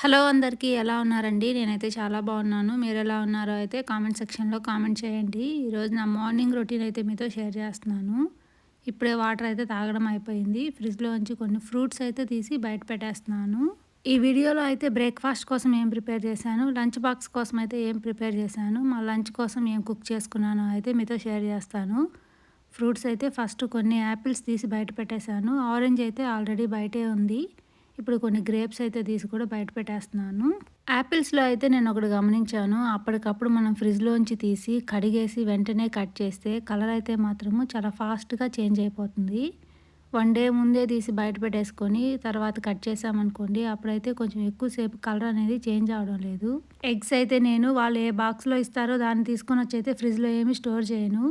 Hello అందరికీ ఎలా ఉన్నారండి? నేనైతే చాలా బాగున్నాను. మీరు ఎలా ఉన్నారో అయితే కామెంట్ సెక్షన్లో కామెంట్ చేయండి. ఈరోజు నా మార్నింగ్ రొటీన్ అయితే మీతో షేర్ చేస్తున్నాను. ఇప్పుడే వాటర్ అయితే తాగడం అయిపోయింది. ఫ్రిడ్జ్లో నుంచి కొన్ని ఫ్రూట్స్ అయితే తీసి బయట పెట్టేస్తున్నాను. ఈ వీడియోలో అయితే బ్రేక్ఫాస్ట్ కోసం ఏం ప్రిపేర్ చేశాను? లంచ్ బాక్స్ కోసం అయితే ఏం ప్రిపేర్ చేశాను? మా లంచ్ కోసం ఏం కుక్ చేసుకున్నానో అయితే మీతో షేర్ చేస్తాను. ఫ్రూట్స్ అయితే ఫస్ట్ కొన్ని యాపిల్స్ తీసి బయట పెట్టేశాను. ఆరెంజ్ అయితే ఆల్రెడీ బయటే ఉంది. ఇప్పుడు కొన్ని గ్రేప్స్ అయితే తీసి కూడా బయట పెట్టేస్తున్నాను. యాపిల్స్లో అయితే నేను ఒకటి గమనించాను. అప్పటికప్పుడు మనం ఫ్రిడ్జ్లోంచి తీసి కడిగేసి వెంటనే కట్ చేస్తే కలర్ అయితే మాత్రము చాలా ఫాస్ట్గా చేంజ్ అయిపోతుంది. వన్ డే ముందే తీసి బయట పెట్టేసుకొని తర్వాత కట్ చేసామనుకోండి అప్పుడైతే కొంచెం ఎక్కువసేపు కలర్ అనేది చేంజ్ అవడం లేదు. ఎగ్స్ అయితే నేను వాళ్ళు ఏ బాక్స్లో ఇస్తారో దాన్ని తీసుకొని వచ్చి అయితే ఫ్రిడ్జ్లో ఏమి స్టోర్ చేయను.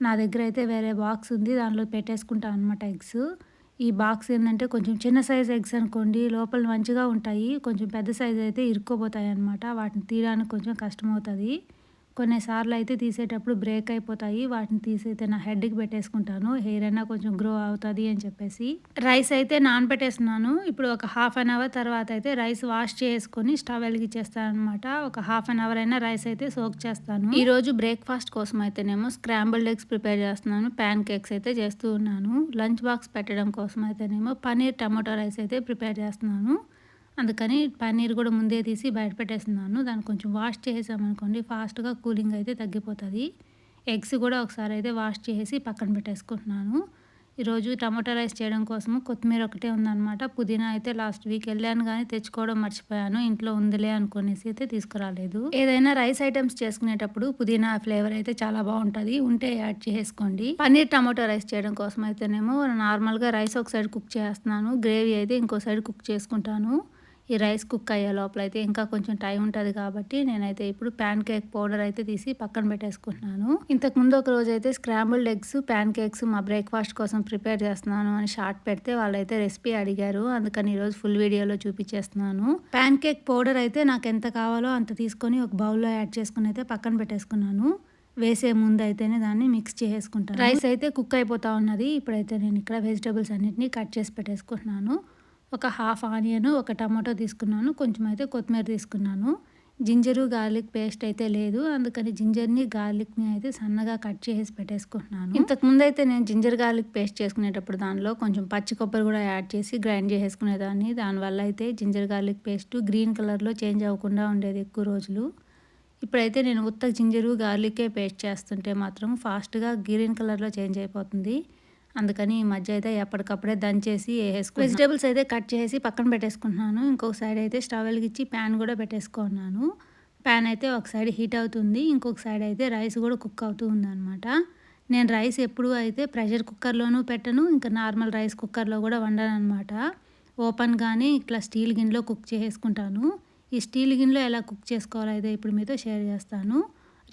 నా దగ్గర అయితే వేరే బాక్స్ ఉంది దానిలో పెట్టేసుకుంటాను అనమాట ఎగ్స్. ఈ బాక్స్ ఏంటంటే కొంచెం చిన్న సైజ్ ఎగ్స్ అనుకోండి లోపల మంచిగా ఉంటాయి. కొంచెం పెద్ద సైజ్ అయితే ఇరుక్కోపోతాయి అనమాట వాటిని తీయడానికి కొంచెం కష్టమవుతుంది. కొన్నిసార్లు అయితే తీసేటప్పుడు బ్రేక్ అయిపోతాయి. వాటిని తీసైతే నా హెడ్కి పెట్టేసుకుంటాను. హెయిర్ అయినా కొంచెం గ్రో అవుతుంది అని చెప్పేసి. రైస్ అయితే నానబెట్టేస్తున్నాను. ఇప్పుడు ఒక హాఫ్ అన్ అవర్ తర్వాత అయితే రైస్ వాష్ చేసుకొని స్టవ్ వెలిగించేస్తాను అనమాట ఒక హాఫ్ అన్ అవర్ అయినా రైస్ అయితే సోక్ చేస్తాను. ఈ రోజు బ్రేక్ఫాస్ట్ కోసం అయితేనేమో స్క్రాంబుల్డ్ ఎగ్స్ ప్రిపేర్ చేస్తున్నాను. ప్యాన్ కేక్స్ అయితే చేస్తూ ఉన్నాను. లంచ్ బాక్స్ పెట్టడం కోసం అయితేనేమో పనీర్ టమాటో రైస్ అయితే ప్రిపేర్ చేస్తున్నాను. అందుకని పన్నీర్ కూడా ముందే తీసి బయట పెట్టేస్తున్నాను. దాన్ని కొంచెం వాష్ చేసామనుకోండి ఫాస్ట్గా కూలింగ్ అయితే తగ్గిపోతుంది. ఎగ్స్ కూడా ఒకసారి అయితే వాష్ చేసి పక్కన పెట్టేసుకుంటున్నాను. ఈరోజు టమాటా రైస్ చేయడం కోసము కొత్తిమీర ఒకటే ఉందన్నమాట. పుదీనా అయితే లాస్ట్ వీక్ వెళ్ళాను కానీ తెచ్చుకోవడం మర్చిపోయాను. ఇంట్లో ఉందిలే అనుకునేసి అయితే తీసుకురాలేదు. ఏదైనా రైస్ ఐటమ్స్ చేసుకునేటప్పుడు పుదీనా ఫ్లేవర్ అయితే చాలా బాగుంటుంది. ఉంటే యాడ్ చేసుకోండి పన్నీర్ టమాటో రైస్ చేయడం కోసం అయితేనేమో నార్మల్గా రైస్ ఒక సైడ్ కుక్ చేస్తున్నాను. గ్రేవీ అయితే ఇంకో సైడ్ కుక్ చేసుకుంటాను. ఈ రైస్ కుక్ అయ్యే లోపల అయితే ఇంకా కొంచెం టైం ఉంటుంది కాబట్టి నేనైతే ఇప్పుడు ప్యాన్ కేక్ పౌడర్ అయితే తీసి పక్కన పెట్టేసుకుంటున్నాను. ఇంతకు ముందు ఒక రోజు అయితే స్క్రాంబుల్డ్ ఎగ్స్ ప్యాన్ కేక్స్ మా బ్రేక్ఫాస్ట్ కోసం ప్రిపేర్ చేస్తున్నాను అని షార్ట్ పెడితే వాళ్ళైతే రెసిపీ అడిగారు. అందుకని ఈరోజు ఫుల్ వీడియోలో చూపించేస్తున్నాను. ప్యాన్ కేక్ పౌడర్ అయితే నాకు ఎంత కావాలో అంత తీసుకొని ఒక బౌల్లో యాడ్ చేసుకుని అయితే పక్కన పెట్టేసుకున్నాను. వేసే ముందు అయితేనే దాన్ని మిక్స్ చేసుకుంటాను రైస్ అయితే కుక్ అయిపోతా ఉన్నది. ఇప్పుడైతే నేను ఇక్కడ వెజిటబుల్స్ అన్నిటిని కట్ చేసి పెట్టేసుకుంటున్నాను. ఒక హాఫ్ ఆనియన్ ఒక టమాటో తీసుకున్నాను. కొంచెం అయితే కొత్తిమీర తీసుకున్నాను. జింజరు గార్లిక్ పేస్ట్ అయితే లేదు. అందుకని జింజర్ని గార్లిక్ని అయితే సన్నగా కట్ చేసి పెట్టేసుకుంటున్నాను. ఇంతకుముందు అయితే నేను జింజర్ గార్లిక్ పేస్ట్ చేసుకునేటప్పుడు దానిలో కొంచెం పచ్చి కొబ్బరి కూడా యాడ్ చేసి గ్రైండ్ చేసేసుకునేదాన్ని. దానివల్ల అయితే జింజర్ గార్లిక్ పేస్ట్ గ్రీన్ కలర్లో చేంజ్ అవ్వకుండా ఉండేది ఎక్కువ రోజులు. ఇప్పుడైతే నేను ఉత్త జింజరు గార్లికే పేస్ట్ చేస్తుంటే మాత్రం ఫాస్ట్గా గ్రీన్ కలర్లో చేంజ్ అయిపోతుంది. అందుకని ఈ మధ్య అయితే ఎప్పటికప్పుడే దంచేసి వేసేసుకో వెజిటేబుల్స్ అయితే కట్ చేసి పక్కన పెట్టేసుకుంటున్నాను. ఇంకొక సైడ్ అయితే స్టవ్ వెలిగించి ప్యాన్ కూడా పెట్టేసుకున్నాను. ప్యాన్ అయితే ఒక సైడ్ హీట్ అవుతుంది. ఇంకొక సైడ్ అయితే రైస్ కూడా కుక్ అవుతూ ఉందన్నమాట. నేను రైస్ ఎప్పుడు అయితే ప్రెషర్ కుక్కర్లోనూ పెట్టను. ఇంకా నార్మల్ రైస్ కుక్కర్లో కూడా వండను అనమాట ఓపెన్ కానీ ఇట్లా స్టీల్ గిన్నెలో కుక్ చేసుకుంటాను. ఈ స్టీల్ గిన్నెలో ఎలా కుక్ చేసుకోవాలో అయితే ఇప్పుడు మీతో షేర్ చేస్తాను.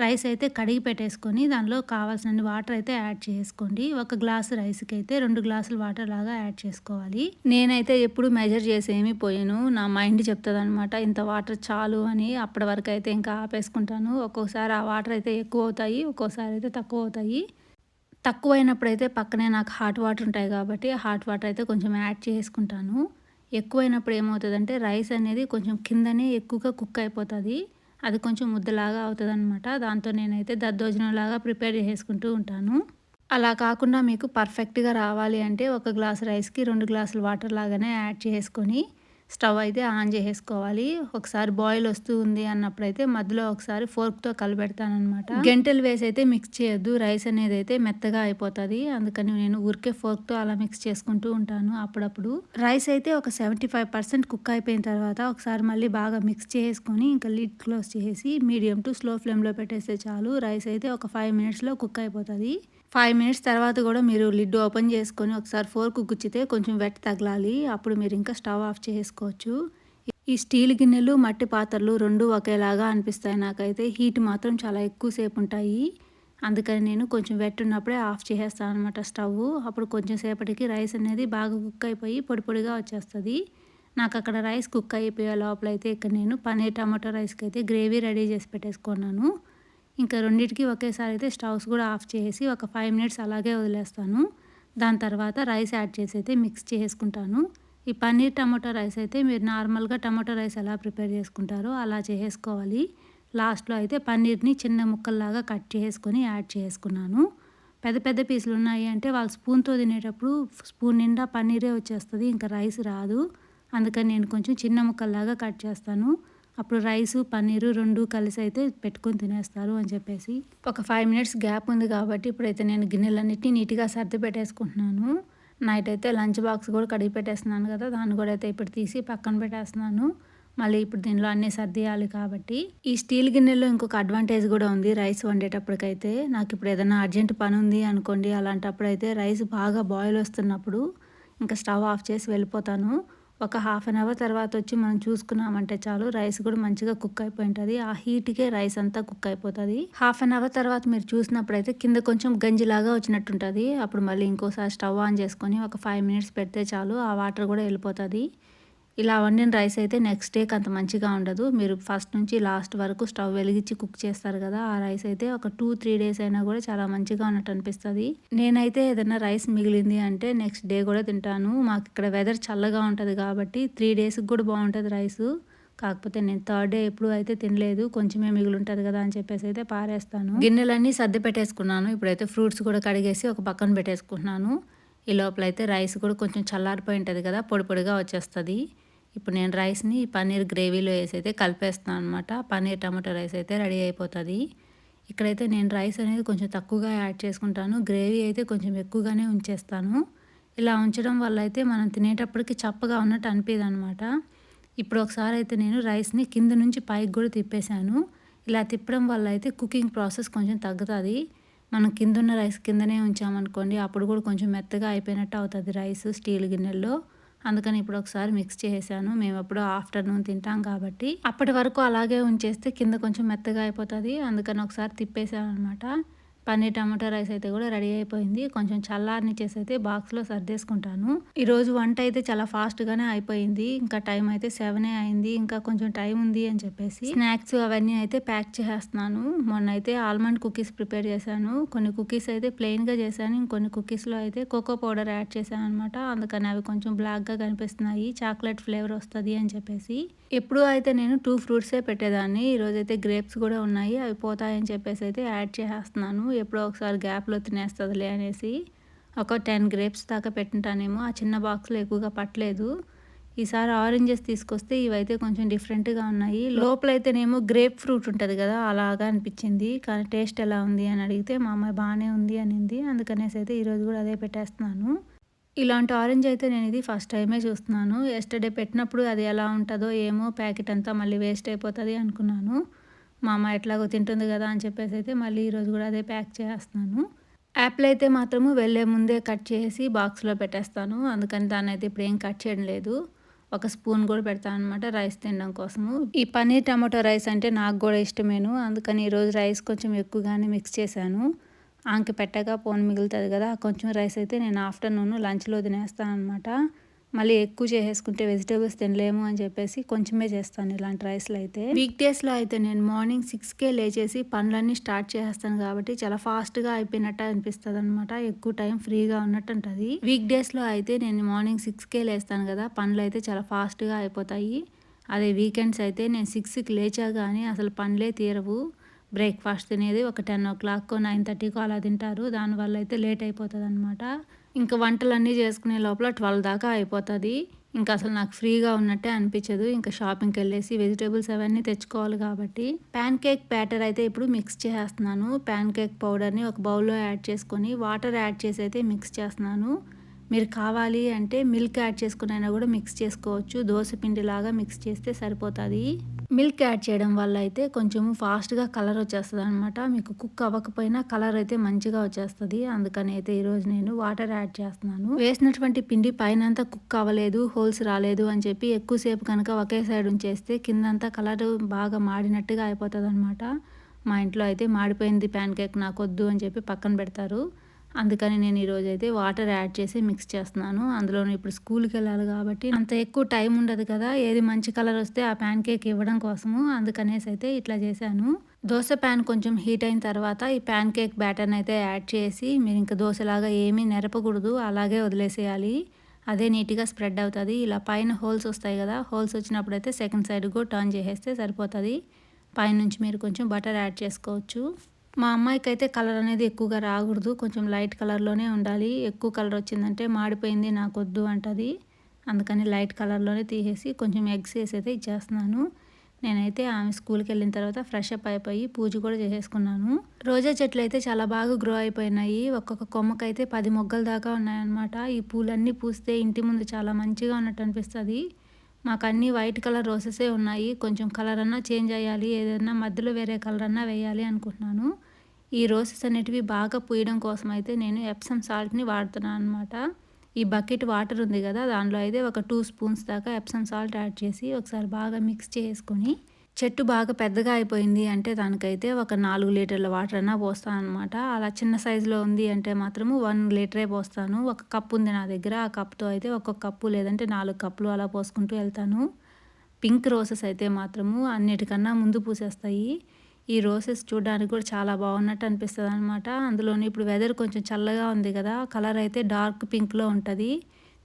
రైస్ అయితే కడిగి పెట్టేసుకొని దానిలో కావాల్సిన వాటర్ అయితే యాడ్ చేసుకోండి. ఒక గ్లాసు రైస్కి అయితే రెండు గ్లాసులు వాటర్ లాగా యాడ్ చేసుకోవాలి. నేనైతే ఎప్పుడు మెజర్ చేసి ఏమీ పోయాను. నా మైండ్ చెప్తుంది అనమాట ఇంత వాటర్ చాలు అని అప్పటి వరకు అయితే ఇంకా ఆపేసుకుంటాను. ఒక్కోసారి ఆ వాటర్ అయితే ఎక్కువ అవుతాయి ఒక్కోసారి అయితే తక్కువ అవుతాయి. తక్కువ అయినప్పుడు పక్కనే నాకు హాట్ వాటర్ ఉంటాయి కాబట్టి హాట్ వాటర్ అయితే కొంచెం యాడ్ చేసుకుంటాను. ఎక్కువైనప్పుడు ఏమవుతుందంటే రైస్ అనేది కొంచెం కిందనే ఎక్కువగా కుక్ అయిపోతుంది. అది కొంచెం ముద్దలాగా అవుతుంది అనమాట దాంతో నేనైతే దద్దోజనంలాగా ప్రిపేర్ చేసుకుంటూ ఉంటాను. అలా కాకుండా మీకు పర్ఫెక్ట్గా రావాలి అంటే ఒక గ్లాస్ రైస్కి రెండు గ్లాసులు వాటర్ లాగానే యాడ్ చేసుకొని స్టవ్ అయితే ఆన్ చేసేసుకోవాలి. ఒకసారి బాయిల్ వస్తూ ఉంది అన్నప్పుడైతే మధ్యలో ఒకసారి ఫోర్క్తో అనమాట గంటెలు వేసి అయితే మిక్స్ చేయొద్దు. రైస్ అనేది అయితే మెత్తగా అయిపోతుంది. అందుకని నేను ఊరికే ఫోర్క్తో అలా మిక్స్ చేసుకుంటూ ఉంటాను అప్పుడప్పుడు. రైస్ అయితే ఒక సెవెంటీ ఫైవ్ పర్సెంట్ కుక్ అయిపోయిన తర్వాత ఒకసారి మళ్ళీ బాగా మిక్స్ చేసుకొని ఇంకా లిడ్ క్లోజ్ చేసి మీడియం టు స్లో ఫ్లేమ్లో పెట్టేస్తే చాలు. రైస్ అయితే ఒక ఫైవ్ మినిట్స్లో కుక్ అయిపోతుంది. ఫైవ్ మినిట్స్ తర్వాత కూడా మీరు లిడ్ ఓపెన్ చేసుకొని ఒకసారి ఫోర్క్ గుచ్చితే కొంచెం వెట్ తగలాలి. అప్పుడు మీరు ఇంకా స్టవ్ ఆఫ్ చేసుకోవచ్చు ఈ స్టీల్ గిన్నెలు మట్టి పాత్రలు రెండు ఒకేలాగా అనిపిస్తాయి నాకైతే. హీట్ మాత్రం చాలా ఎక్కువసేపు ఉంటాయి. అందుకని నేను కొంచెం వెట్ ఉన్నప్పుడే ఆఫ్ చేసేస్తాను అనమాట స్టవ్. అప్పుడు కొంచెం సేపటికి రైస్ అనేది బాగా కుక్ అయిపోయి పొడి పొడిగా వచ్చేస్తుంది. నాకు అక్కడ రైస్ కుక్ అయిపోయే లోపల అయితే ఇక్కడ నేను పన్నీర్ టమాటో రైస్కి అయితే గ్రేవీ రెడీ చేసి పెట్టేసుకున్నాను. ఇంకా రెండింటికి ఒకేసారి అయితే స్టవ్స్ కూడా ఆఫ్ చేసి ఒక ఫైవ్ మినిట్స్ అలాగే వదిలేస్తాను. దాని తర్వాత రైస్ యాడ్ చేసి అయితే మిక్స్ చేసుకుంటాను. ఈ పన్నీర్ టమాటో రైస్ అయితే మీరు నార్మల్గా టమాటో రైస్ ఎలా ప్రిపేర్ చేసుకుంటారో అలా చేసుకోవాలి. లాస్ట్లో అయితే పన్నీర్ని చిన్న ముక్కల్లాగా కట్ చేసుకొని యాడ్ చేసుకున్నాను. పెద్ద పెద్ద పీసులు ఉన్నాయి అంటే వాళ్ళు స్పూన్తో తినేటప్పుడు స్పూన్ నిండా పన్నీరే వచ్చేస్తుంది ఇంకా రైస్ రాదు. అందుకని నేను కొంచెం చిన్న ముక్కల్లాగా కట్ చేస్తాను. అప్పుడు రైస్ పన్నీరు రెండు కలిసి అయితే పెట్టుకొని తినేస్తారు అని చెప్పేసి. ఒక ఫైవ్ మినిట్స్ గ్యాప్ ఉంది కాబట్టి ఇప్పుడైతే నేను గిన్నెలన్నిటినీ నీట్గా సర్ది పెట్టేసుకుంటున్నాను. నైట్ అయితే లంచ్ బాక్స్ కూడా కడిగి పెట్టేస్తున్నాను కదా దాన్ని కూడా అయితే ఇప్పుడు తీసి పక్కన పెట్టేస్తున్నాను. మళ్ళీ ఇప్పుడు దీనిలో అన్నీ సర్దియాలి కాబట్టి. ఈ స్టీల్ గిన్నెలో ఇంకొక అడ్వాంటేజ్ కూడా ఉంది రైస్ వండేటప్పటికైతే. నాకు ఇప్పుడు ఏదైనా అర్జెంట్ పని ఉంది అనుకోండి అలాంటప్పుడు అయితే రైస్ బాగా బాయిల్ వస్తున్నప్పుడు ఇంకా స్టవ్ ఆఫ్ చేసి వెళ్ళిపోతాను. ఒక హాఫ్ అన్ అవర్ తర్వాత వచ్చి మనం చూసుకున్నామంటే చాలు రైస్ కూడా మంచిగా కుక్ అయిపోయి ఉంటుంది ఆ హీట్కే రైస్ అంతా కుక్ అయిపోతుంది. హాఫ్ అన్ అవర్ తర్వాత మీరు చూసినప్పుడు అయితే కింద కొంచెం గంజిలాగా వచ్చినట్టుంటుంది. అప్పుడు మళ్ళీ ఇంకోసారి స్టవ్ ఆన్ చేసుకొని ఒక ఫైవ్ మినిట్స్ పెడితే చాలు ఆ వాటర్ కూడా వెళ్ళిపోతుంది. ఇలా వండిన రైస్ అయితే నెక్స్ట్ డేకి అంత మంచిగా ఉండదు. మీరు ఫస్ట్ నుంచి లాస్ట్ వరకు స్టవ్ వెలిగించి కుక్ చేస్తారు కదా ఆ రైస్ అయితే ఒక టూ త్రీ డేస్ అయినా కూడా చాలా మంచిగా ఉన్నట్టు అనిపిస్తుంది. నేనైతే ఏదైనా రైస్ మిగిలింది అంటే నెక్స్ట్ డే కూడా తింటాను. మాకు ఇక్కడ వెదర్ చల్లగా ఉంటుంది కాబట్టి త్రీ డేస్కి కూడా బాగుంటుంది రైస్. కాకపోతే నేను థర్డ్ డే ఎప్పుడు అయితే తినలేదు. కొంచెమే మిగిలి ఉంటుంది కదా అని చెప్పేసి అయితే పారేస్తాను. గిన్నెలన్నీ సర్ది పెట్టేసుకున్నాను. ఇప్పుడైతే ఫ్రూట్స్ కూడా కడిగేసి ఒక పక్కన పెట్టేసుకుంటున్నాను. ఈ లోపల అయితే రైస్ కూడా కొంచెం చల్లారిపోయి ఉంటుంది కదా పొడి పొడిగా వచ్చేస్తుంది. ఇప్పుడు నేను రైస్ని పన్నీర్ గ్రేవీలో వేసి అయితే కలిపేస్తాను అనమాట పన్నీర్ టమాటో రైస్ అయితే రెడీ అయిపోతుంది. ఇక్కడైతే నేను రైస్ అనేది కొంచెం తక్కువగా యాడ్ చేసుకుంటాను. గ్రేవీ అయితే కొంచెం ఎక్కువగానే ఉంచేస్తాను. ఇలా ఉంచడం వల్ల అయితే మనం తినేటప్పటికి చప్పగా ఉన్నట్టు అనిపించదు అనమాట ఇప్పుడు ఒకసారి అయితే నేను రైస్ని కింద నుంచి పైకి కూడా తిప్పేశాను. ఇలా తిప్పడం వల్ల అయితే కుకింగ్ ప్రాసెస్ కొంచెం తగ్గుతుంది. మనం కింద ఉన్న రైస్ కిందనే ఉంచామనుకోండి అప్పుడు కూడా కొంచెం మెత్తగా అయిపోయినట్టు అవుతుంది రైస్ స్టీల్ గిన్నెల్లో. అందుకని ఇప్పుడు ఒకసారి మిక్స్ చేసాను మేము ఎప్పుడు ఆఫ్టర్నూన్ తింటాం కాబట్టి. అప్పటి వరకు అలాగే ఉంచేస్తే కింద కొంచెం మెత్తగా అయిపోతుంది. అందుకని ఒకసారి తిప్పేసాను అనమాట పన్నీర్ టమాటో రైస్ అయితే కూడా రెడీ అయిపోయింది. కొంచెం చల్లారిని చేసి అయితే బాక్స్లో సర్దేసుకుంటాను. ఈరోజు వంట అయితే చాలా ఫాస్ట్గానే అయిపోయింది. ఇంకా టైం అయితే సెవెనే అయింది. ఇంకా కొంచెం టైం ఉంది అని చెప్పేసి స్నాక్స్ అవన్నీ అయితే ప్యాక్ చేసేస్తున్నాను. మొన్న అయితే ఆల్మండ్ కుకీస్ ప్రిపేర్ చేశాను. కొన్ని కుకీస్ అయితే ప్లెయిన్గా చేశాను. ఇంకొన్ని కుకీస్లో అయితే కోకో పౌడర్ యాడ్ చేశాను అనమాట అందుకని అవి కొంచెం బ్లాక్గా కనిపిస్తున్నాయి. చాక్లెట్ ఫ్లేవర్ వస్తుంది అని చెప్పేసి. ఎప్పుడూ అయితే నేను టూ ఫ్రూట్సే పెట్టేదాన్ని. ఈరోజైతే గ్రేప్స్ కూడా ఉన్నాయి. అవి పోతాయని చెప్పేసి అయితే యాడ్ చేసేస్తున్నాను. ఎప్పుడో ఒకసారి గ్యాప్లో తినేస్తుందిలే అనేసి ఒక టెన్ గ్రేప్స్ దాకా పెట్టింటానేమో. ఆ చిన్న బాక్స్లో ఎక్కువగా పట్టలేదు. ఈసారి ఆరెంజెస్ తీసుకొస్తే ఇవైతే కొంచెం డిఫరెంట్గా ఉన్నాయి. లోపలైతేనేమో గ్రేప్ ఫ్రూట్ ఉంటుంది కదా అలాగా అనిపించింది. కానీ టేస్ట్ ఎలా ఉంది అని అడిగితే మా అమ్మాయి బాగానే ఉంది అనింది. అందుకనేసి అయితే ఈరోజు కూడా అదే పెట్టేస్తున్నాను. ఇలాంటి ఆరెంజ్ అయితే నేను ఇది ఫస్ట్ టైమే చూస్తున్నాను. ఎస్టర్డే పెట్టినప్పుడు అది ఎలా ఉంటుందో ఏమో ప్యాకెట్ అంతా మళ్ళీ వేస్ట్ అయిపోతుంది అనుకున్నాను. మా అమ్మ ఎట్లాగో తింటుంది కదా అని చెప్పేసి అయితే మళ్ళీ ఈరోజు కూడా అదే ప్యాక్ చేస్తున్నాను. యాపిల్ అయితే మాత్రము వెళ్ళే ముందే కట్ చేసి బాక్స్లో పెట్టేస్తాను. అందుకని దాన్ని అయితే ఇప్పుడు ఏం కట్ చేయడం లేదు. ఒక స్పూన్ కూడా పెడతాను అనమాట రైస్ తినడం కోసము. ఈ పన్నీర్ టమాటో రైస్ అంటే నాకు కూడా ఇష్టమేను. అందుకని ఈరోజు రైస్ కొంచెం ఎక్కువగానే మిక్స్ చేశాను. ఆంకి పెట్టగా పోన్ మిగులుతుంది కదా కొంచెం రైస్ అయితే నేను ఆఫ్టర్నూన్ లంచ్లో తినేస్తాను అనమాట మళ్ళీ ఎక్కువ చేసేసుకుంటే వెజిటేబుల్స్ తినలేము అని చెప్పేసి కొంచెమే చేస్తాను ఇలాంటి రైస్లో అయితే. వీక్ డేస్లో అయితే నేను మార్నింగ్ సిక్స్కే లేచేసి పనులన్నీ స్టార్ట్ చేసేస్తాను కాబట్టి చాలా ఫాస్ట్గా అయిపోయినట్టు అనిపిస్తుంది అనమాట ఎక్కువ టైం ఫ్రీగా ఉన్నట్టు ఉంటుంది వీక్ డేస్లో అయితే నేను మార్నింగ్ సిక్స్కే లేస్తాను కదా పనులు అయితే చాలా ఫాస్ట్గా అయిపోతాయి. అదే వీకెండ్స్ అయితే నేను సిక్స్కి లేచా కానీ అసలు పనులే తీరవు. బ్రేక్ఫాస్ట్ తినేది ఒక టెన్ ఓ క్లాక్ నైన్ థర్టీకో అలా తింటారు. దానివల్ల అయితే లేట్ అయిపోతుంది అనమాట ఇంకా వంటలన్నీ చేసుకునే లోపల ట్వెల్వ్ దాకా అయిపోతుంది. ఇంకా అసలు నాకు ఫ్రీగా ఉన్నట్టే అనిపించదు. ఇంకా షాపింగ్కి వెళ్ళేసి వెజిటేబుల్స్ అవన్నీ తెచ్చుకోవాలి కాబట్టి. ప్యాన్ కేక్ బ్యాటర్ అయితే ఇప్పుడు మిక్స్ చేస్తున్నాను ప్యాన్ కేక్ పౌడర్ని ఒక బౌల్లో యాడ్ చేసుకొని వాటర్ యాడ్ చేసి అయితే మిక్స్ చేస్తున్నాను. మీరు కావాలి అంటే మిల్క్ యాడ్ చేసుకునైనా అయినా కూడా మిక్స్ చేసుకోవచ్చు. దోశ పిండిలాగా మిక్స్ చేస్తే సరిపోతుంది. మిల్క్ యాడ్ చేయడం వల్ల అయితే కొంచెం ఫాస్ట్గా కలర్ వచ్చేస్తుంది అనమాట మీకు కుక్ అవ్వకపోయినా కలర్ అయితే మంచిగా వచ్చేస్తుంది. అందుకని అయితే ఈరోజు నేను వాటర్ యాడ్ చేస్తున్నాను. వేసినటువంటి పిండి పైన అంతా కుక్ అవ్వలేదు హోల్స్ రాలేదు అని చెప్పి ఎక్కువసేపు కనుక ఒకే సైడ్ ఉంచేస్తే కిందంతా కలర్ బాగా మాడినట్టుగా అయిపోతుంది అనమాట మా ఇంట్లో అయితే మాడిపోయింది ప్యాన్ కేక్ నాకొద్దు అని చెప్పి పక్కన పెడతారు. అందుకని నేను ఈరోజు అయితే వాటర్ యాడ్ చేసి మిక్స్ చేస్తున్నాను. అందులో ఇప్పుడు స్కూల్కి వెళ్ళాలి కాబట్టి అంత ఎక్కువ టైం ఉండదు కదా ఏది మంచి కలర్ వస్తే ఆ ప్యాన్ కేక్ ఇవ్వడం కోసము అందుకనేసి అయితే ఇట్లా చేశాను. దోశ ప్యాన్ కొంచెం హీట్ అయిన తర్వాత ఈ ప్యాన్ కేక్ బ్యాటర్ని అయితే యాడ్ చేసి మీరు ఇంకా దోశలాగా ఏమీ నెరపకూడదు అలాగే వదిలేసేయాలి. అదే నీట్గా స్ప్రెడ్ అవుతుంది. ఇలా పైన హోల్స్ వస్తాయి కదా హోల్స్ వచ్చినప్పుడు అయితే సెకండ్ సైడ్ కూడా టర్న్ చేసేస్తే సరిపోతుంది. పైనుంచి మీరు కొంచెం బటర్ యాడ్ చేసుకోవచ్చు. మా అమ్మాయికి అయితే కలర్ అనేది ఎక్కువగా రాకూడదు. కొంచెం లైట్ కలర్లోనే ఉండాలి. ఎక్కువ కలర్ వచ్చిందంటే మాడిపోయింది నాకు వద్దు అంటది. అందుకని లైట్ కలర్లోనే తీసేసి కొంచెం ఎగ్స్ వేసి అయితే ఇచ్చేస్తున్నాను. నేనైతే ఆమె స్కూల్కి వెళ్ళిన తర్వాత ఫ్రెష్ అప్ అయిపోయి పూజ కూడా చేసేసుకున్నాను. రోజా చెట్లు అయితే చాలా బాగా గ్రో అయిపోయినాయి. ఒక్కొక్క కొమ్మకైతే పది మొగ్గల దాకా ఉన్నాయన్నమాట. ఈ పూలన్నీ పూస్తే ఇంటి ముందు చాలా మంచిగా ఉన్నట్టు అనిపిస్తుంది. మాకు అన్నీ వైట్ కలర్ రోసెసే ఉన్నాయి. కొంచెం కలర్ అన్నా చేంజ్ అయ్యాలి. ఏదైనా మధ్యలో వేరే కలర్ అన్నా వేయాలి అనుకుంటున్నాను. ఈ రోసెస్ అనేటివి బాగా పూయడం కోసం అయితే నేను ఎప్సమ్ సాల్ట్ని వాడుతున్నాను అనమాట ఈ బకెట్ వాటర్ ఉంది కదా దానిలో అయితే ఒక టూ స్పూన్స్ దాకా ఎప్సమ్ సాల్ట్ యాడ్ చేసి ఒకసారి బాగా మిక్స్ చేసుకొని చెట్టు బాగా పెద్దగా అయిపోయింది అంటే దానికైతే ఒక నాలుగు లీటర్ల వాటర్ అయినా పోస్తాను అనమాట అలా చిన్న సైజులో ఉంది అంటే మాత్రము వన్ లీటరే పోస్తాను. ఒక కప్పు ఉంది నా దగ్గర. ఆ కప్తో అయితే ఒక్కొక్క కప్పు లేదంటే నాలుగు కప్పులు అలా పోసుకుంటూ వెళ్తాను. పింక్ రోసెస్ అయితే మాత్రము అన్నిటికన్నా ముందు పూసేస్తాయి. ఈ రోసెస్ చూడడానికి కూడా చాలా బాగున్నట్టు అనిపిస్తుంది అనమాట అందులోని ఇప్పుడు వెదర్ కొంచెం చల్లగా ఉంది కదా కలర్ అయితే డార్క్ పింక్లో ఉంటుంది.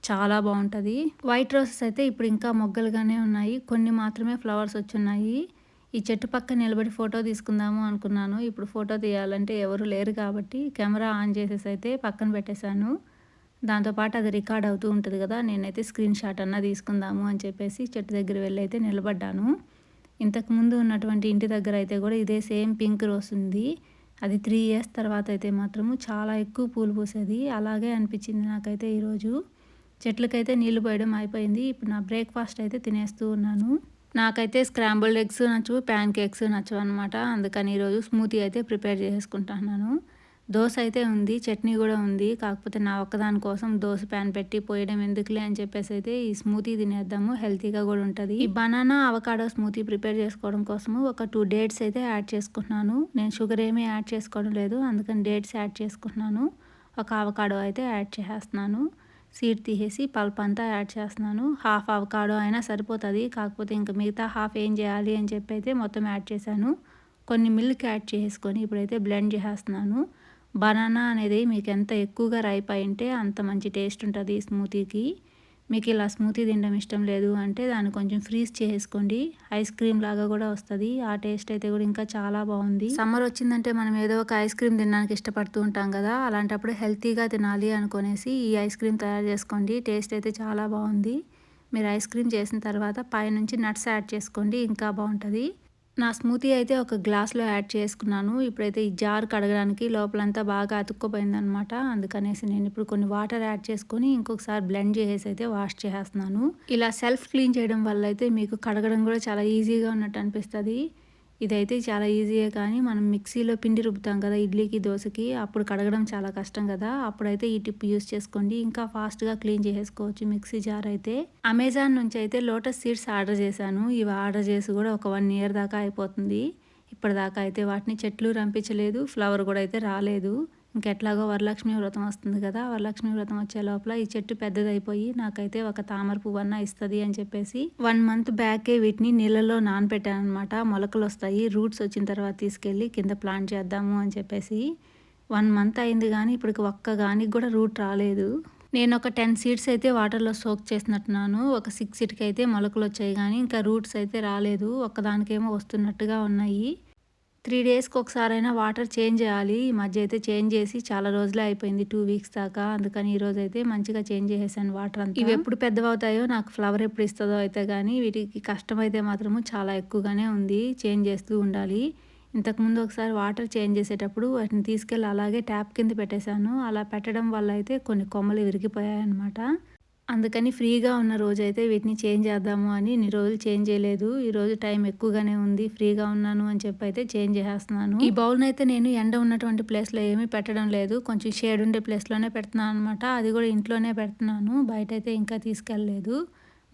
చాలా బాగుంటుంది. వైట్ రోసెస్ అయితే ఇప్పుడు ఇంకా మొగ్గలుగానే ఉన్నాయి. కొన్ని మాత్రమే ఫ్లవర్స్ వచ్చున్నాయి. ఈ చెట్టు పక్క నిలబడి ఫోటో తీసుకుందాము అనుకున్నాను. ఇప్పుడు ఫోటో తీయాలంటే ఎవరు లేరు కాబట్టి కెమెరా ఆన్ చేసేసి అయితే పక్కన పెట్టేశాను. దాంతోపాటు అది రికార్డ్ అవుతూ ఉంటుంది కదా నేనైతే స్క్రీన్ షాట్ అన్నా తీసుకుందాము అని చెప్పేసి చెట్టు దగ్గర వెళ్ళి అయితే నిలబడ్డాను. ఇంతకు ముందు ఉన్నటువంటి ఇంటి దగ్గర అయితే కూడా ఇదే సేమ్ పింక్ రోస్ ఉంది. అది త్రీ ఇయర్స్ తర్వాత అయితే మాత్రము చాలా ఎక్కువ పూలు పూసేది. అలాగే అనిపించింది నాకైతే ఈరోజు చెట్లకైతే నీళ్ళు పోయడం అయిపోయింది ఇప్పుడు నా బ్రేక్ఫాస్ట్ అయితే తినేస్తూ ఉన్నాను. నాకైతే స్క్రాంబుల్డ్ ఎగ్స్ నచ్చు ప్యాన్ కేక్స్ నచ్చు అనమాట అందుకని ఈరోజు స్మూతీ అయితే ప్రిపేర్ చేసుకుంటున్నాను. దోశ అయితే ఉంది చట్నీ కూడా ఉంది. కాకపోతే నా ఒక్కదాని కోసం దోశ ప్యాన్ పెట్టి పోయడం ఎందుకులే అని చెప్పేసి అయితే ఈ స్మూతీ తినేద్దాము. హెల్తీగా కూడా ఉంటుంది. ఈ బనానా అవకాడో స్మూతీ ప్రిపేర్ చేసుకోవడం కోసము ఒక టూ డేట్స్ అయితే యాడ్ చేసుకుంటున్నాను. నేను షుగర్ ఏమీ యాడ్ చేసుకోవడం లేదు. అందుకని డేట్స్ యాడ్ చేసుకుంటున్నాను. ఒక అవకాడో అయితే యాడ్ చేసేస్తున్నాను. సీడ్ తీసేసి పల్ప్ అంతా యాడ్ చేస్తున్నాను. హాఫ్ అవకాడో అయినా సరిపోతుంది. కాకపోతే ఇంకా మిగతా హాఫ్ ఏం చేయాలి అని చెప్పి అయితే మొత్తం యాడ్ చేశాను. కొన్ని మిల్క్ యాడ్ చేసుకొని ఇప్పుడైతే బ్లెండ్ చేసేస్తున్నాను బనానా అనేది మీకు ఎంత ఎక్కువగా రైప్ అయింటే అంత మంచి టేస్ట్ ఉంటుంది స్మూతీకి. మీకు ఇలా స్మూతీ తినడం ఇష్టం లేదు అంటే దాన్ని కొంచెం ఫ్రీజ్ చేసుకోండి. ఐస్ క్రీమ్ లాగా కూడా వస్తుంది. ఆ టేస్ట్ అయితే కూడా ఇంకా చాలా బాగుంది. సమ్మర్ వచ్చిందంటే మనం ఏదో ఒక ఐస్ క్రీమ్ తినడానికి ఇష్టపడుతూ ఉంటాం కదా. అలాంటప్పుడు హెల్తీగా తినాలి అనుకునేసి ఈ ఐస్ క్రీమ్ తయారు చేసుకోండి. టేస్ట్ అయితే చాలా బాగుంది. మీరు ఐస్ క్రీమ్ చేసిన తర్వాత పైనుంచి నట్స్ యాడ్ చేసుకోండి. ఇంకా బాగుంటుంది. నా స్మూతీ అయితే ఒక గ్లాస్లో యాడ్ చేసుకున్నాను. ఇప్పుడైతే ఈ జార్ కడగడానికి లోపలంతా బాగా అతుక్కుపోయిందనమాట అందుకనేసి నేను ఇప్పుడు కొన్ని వాటర్ యాడ్ చేసుకొని ఇంకొకసారి బ్లెండ్ చేసేసి అయితే వాష్ చేసేస్తున్నాను. ఇలా సెల్ఫ్ క్లీన్ చేయడం వల్ల అయితే మీకు కడగడం కూడా చాలా ఈజీగా ఉన్నట్టు అనిపిస్తుంది. ఇదైతే చాలా ఈజీయే కానీ మనం మిక్సీలో పిండి రుబ్బుతాం కదా ఇడ్లీకి దోశకి అప్పుడు కడగడం చాలా కష్టం కదా. అప్పుడైతే ఈ టిప్ యూస్ చేసుకోండి. ఇంకా ఫాస్ట్గా క్లీన్ చేసేసుకోవచ్చు మిక్సీ జార్ అయితే. అమెజాన్ నుంచి అయితే లోటస్ సీడ్స్ ఆర్డర్ చేశాను. ఇవి ఆర్డర్ చేసి కూడా ఒక వన్ ఇయర్ దాకా అయిపోతుంది. ఇప్పటిదాకా అయితే వాటిని చెట్లు రంపించలేదు. ఫ్లవర్ కూడా అయితే రాలేదు. ఇంకెట్లాగో వరలక్ష్మి వ్రతం వస్తుంది కదా వరలక్ష్మి వ్రతం వచ్చే లోపల ఈ చెట్టు పెద్దదైపోయి నాకైతే ఒక తామర పువ్వన్న ఇస్తుంది అని చెప్పేసి వన్ మంత్ బ్యాకే వీటిని నీళ్ళలో నానపెట్టాను అనమాట మొలకలు వస్తాయి రూట్స్ వచ్చిన తర్వాత తీసుకెళ్ళి కింద ప్లాంట్ చేద్దాము అని చెప్పేసి వన్ మంత్ అయింది కానీ ఇప్పటికి ఒక్క కానీ కూడా రూట్ రాలేదు. నేను ఒక టెన్ సీడ్స్ అయితే వాటర్లో సోక్ చేసినట్టున్నాను. ఒక సిక్స్ సీట్కి అయితే మొలకలు వచ్చాయి కానీ ఇంకా రూట్స్ అయితే రాలేదు. ఒక్కదానికేమో వస్తున్నట్టుగా ఉన్నాయి. త్రీ డేస్కి ఒకసారైనా వాటర్ చేంజ్ చేయాలి. ఈ మధ్య అయితే చేంజ్ చేసి చాలా రోజులే అయిపోయింది. టూ వీక్స్ దాకా. అందుకని ఈ రోజు అయితే మంచిగా చేంజ్ చేసేసాను వాటర్ అంతా. ఇవి ఎప్పుడు పెద్దవవుతాయో నాకు ఫ్లవర్ ఎప్పుడు ఇస్తుందో అయితే కానీ వీటికి కష్టం అయితే మాత్రము చాలా ఎక్కువగానే ఉంది. చేంజ్ చేస్తూ ఉండాలి. ఇంతకుముందు ఒకసారి వాటర్ చేంజ్ చేసేటప్పుడు వాటిని తీసుకెళ్ళి అలాగే ట్యాప్ కింద పెట్టేశాను. అలా పెట్టడం వల్ల అయితే కొన్ని కొమ్మలు విరిగిపోయాయి అనమాట అందుకని ఫ్రీగా ఉన్న రోజు అయితే వీటిని చేంజ్ చేద్దాము అని ఇన్ని రోజులు చేంజ్ చేయలేదు. ఈరోజు టైం ఎక్కువగానే ఉంది. ఫ్రీగా ఉన్నాను అని చెప్పి అయితే చేంజ్ చేస్తున్నాను ఈ బౌల్ని అయితే నేను ఎండ ఉన్నటువంటి ప్లేస్లో ఏమీ పెట్టడం లేదు. కొంచెం షేడ్ ఉండే ప్లేస్లోనే పెడుతున్నాను అనమాట అది కూడా ఇంట్లోనే పెడుతున్నాను. బయట అయితే ఇంకా తీసుకెళ్ళలేదు.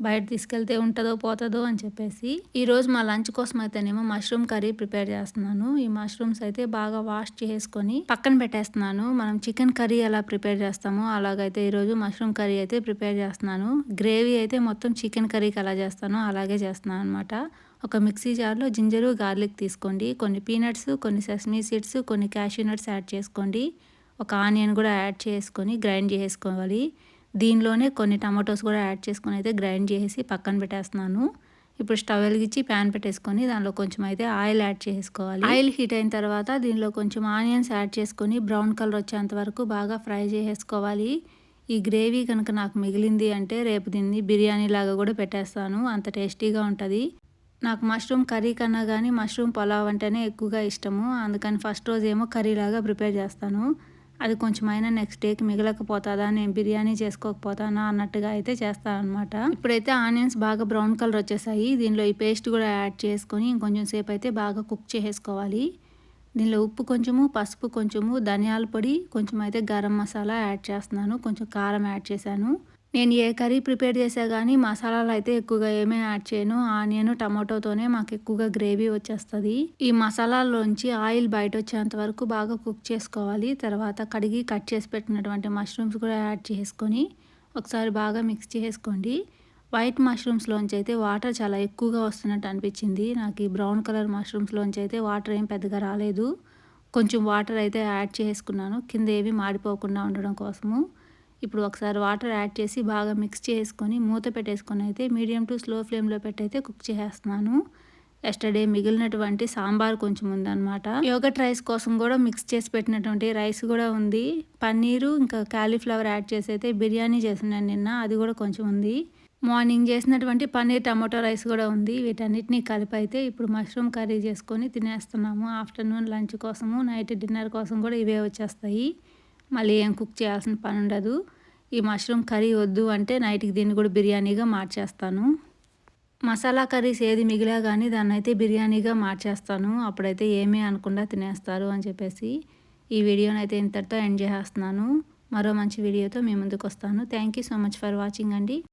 బయట తీసుకెళ్తే ఉంటుందో పోతుందో అని చెప్పేసి ఈరోజు మా లంచ్ కోసం అయితేనేమో మష్రూమ్ కర్రీ ప్రిపేర్ చేస్తున్నాను. ఈ మష్రూమ్స్ అయితే బాగా వాష్ చేసుకొని పక్కన పెట్టేస్తున్నాను. మనం చికెన్ కర్రీ ఎలా ప్రిపేర్ చేస్తామో అలాగైతే ఈరోజు మష్రూమ్ కర్రీ అయితే ప్రిపేర్ చేస్తున్నాను. గ్రేవీ అయితే మొత్తం చికెన్ కర్రీకి ఎలా చేస్తానో అలాగే చేస్తున్నాను అనమాట ఒక మిక్సీ జార్లో జింజరు గార్లిక్ తీసుకోండి. కొన్ని పీనట్స్ కొన్ని సెస్మీ సీడ్స్ కొన్ని క్యాషూ నట్స్ యాడ్ చేసుకోండి. ఒక ఆనియన్ కూడా యాడ్ చేసుకొని గ్రైండ్ చేసుకోవాలి. దీనిలోనే కొన్ని టమాటోస్ కూడా యాడ్ చేసుకొని అయితే గ్రైండ్ చేసి పక్కన పెట్టేస్తున్నాను. ఇప్పుడు స్టవ్ వెలిగించి ప్యాన్ పెట్టేసుకొని దానిలో కొంచెం అయితే ఆయిల్ యాడ్ చేసుకోవాలి. ఆయిల్ హీట్ అయిన తర్వాత దీనిలో కొంచెం ఆనియన్స్ యాడ్ చేసుకొని బ్రౌన్ కలర్ వచ్చేంత వరకు బాగా ఫ్రై చేసేసుకోవాలి. ఈ గ్రేవీ కనుక నాకు మిగిలింది అంటే రేపు దీన్ని బిర్యానీ లాగా కూడా పెట్టేస్తాను. అంత టేస్టీగా ఉంటుంది. నాకు మష్రూమ్ కర్రీ కన్నా కానీ మష్రూమ్ పులావ్ అంటేనే ఎక్కువగా ఇష్టము. అందుకని ఫస్ట్ రోజు ఏమో కర్రీ లాగా ప్రిపేర్ చేస్తాను. అది కొంచెం అయినా నెక్స్ట్ డేకి మిగలకపోతుందా? నేను బిర్యానీ చేసుకోకపోతానా? అన్నట్టుగా అయితే చేస్తాను అనమాట ఇప్పుడైతే ఆనియన్స్ బాగా బ్రౌన్ కలర్ వచ్చేసాయి. దీనిలో ఈ పేస్ట్ కూడా యాడ్ చేసుకొని ఇంకొంచెం సేపు అయితే బాగా కుక్ చేసుకోవాలి దీనిలో ఉప్పు కొంచెము పసుపు కొంచెము ధనియాల పొడి కొంచెం అయితే గరం మసాలా యాడ్ చేస్తున్నాను. కొంచెం కారం యాడ్ చేశాను. నేను ఏ కర్రీ ప్రిపేర్ చేసా కానీ మసాలాలు అయితే ఎక్కువగా ఏమీ యాడ్ చేయను. ఆనియన్ టమాటోతోనే మాకు ఎక్కువగా గ్రేవీ వచ్చేస్తుంది. ఈ మసాలాల్లోంచి ఆయిల్ బయట వచ్చేంత వరకు బాగా కుక్ చేసుకోవాలి. తర్వాత కడిగి కట్ చేసి పెట్టినటువంటి మష్రూమ్స్ కూడా యాడ్ చేసుకొని ఒకసారి బాగా మిక్స్ చేసుకోండి. వైట్ మష్రూమ్స్లోంచి అయితే వాటర్ చాలా ఎక్కువగా వస్తున్నట్టు అనిపించింది. నాకు ఈ బ్రౌన్ కలర్ మష్రూమ్స్లోంచి అయితే వాటర్ ఏం పెద్దగా రాలేదు. కొంచెం వాటర్ అయితే యాడ్ చేసుకున్నాను. కింద ఏవి మాడిపోకుండా ఉండడం కోసము. ఇప్పుడు ఒకసారి వాటర్ యాడ్ చేసి బాగా మిక్స్ చేసుకొని మూత పెట్టేసుకొని అయితే మీడియం టు స్లో ఫ్లేమ్లో పెట్టయితే కుక్ చేసేస్తున్నాను. ఎస్టర్డే మిగిలినటువంటి సాంబార్ కొంచెం ఉందన్నమాట. యోగట్ రైస్ కోసం కూడా మిక్స్ చేసి పెట్టినటువంటి రైస్ కూడా ఉంది. పన్నీరు ఇంకా కాలీఫ్లవర్ యాడ్ చేసి అయితే బిర్యానీ చేసినాను నిన్న అది కూడా కొంచెం ఉంది. మార్నింగ్ చేసినటువంటి పన్నీర్ టమాటో రైస్ కూడా ఉంది. వీటన్నిటిని కలిపి అయితే ఇప్పుడు మష్రూమ్ కర్రీ చేసుకొని తినేస్తున్నాము. ఆఫ్టర్నూన్ లంచ్ కోసము నైట్ డిన్నర్ కోసం కూడా ఇవే వచ్చేస్తాయి. మళ్ళీ ఏం కుక్ చేయాల్సిన పని ఉండదు. ఈ మష్రూమ్ కర్రీ వద్దు అంటే నైట్కి దీన్ని కూడా బిర్యానీగా మార్చేస్తాను. మసాలా కర్రీస్ ఏది మిగిలా కానీ దాన్ని అయితే బిర్యానీగా మార్చేస్తాను. అప్పుడైతే ఏమీ అనకుండా తినేస్తారు అని చెప్పేసి ఈ వీడియోని అయితే ఇంతటితో ఎండ్ చేసేస్తున్నాను మరో మంచి వీడియోతో మీ ముందుకు వస్తాను thank you so much for watching అండి.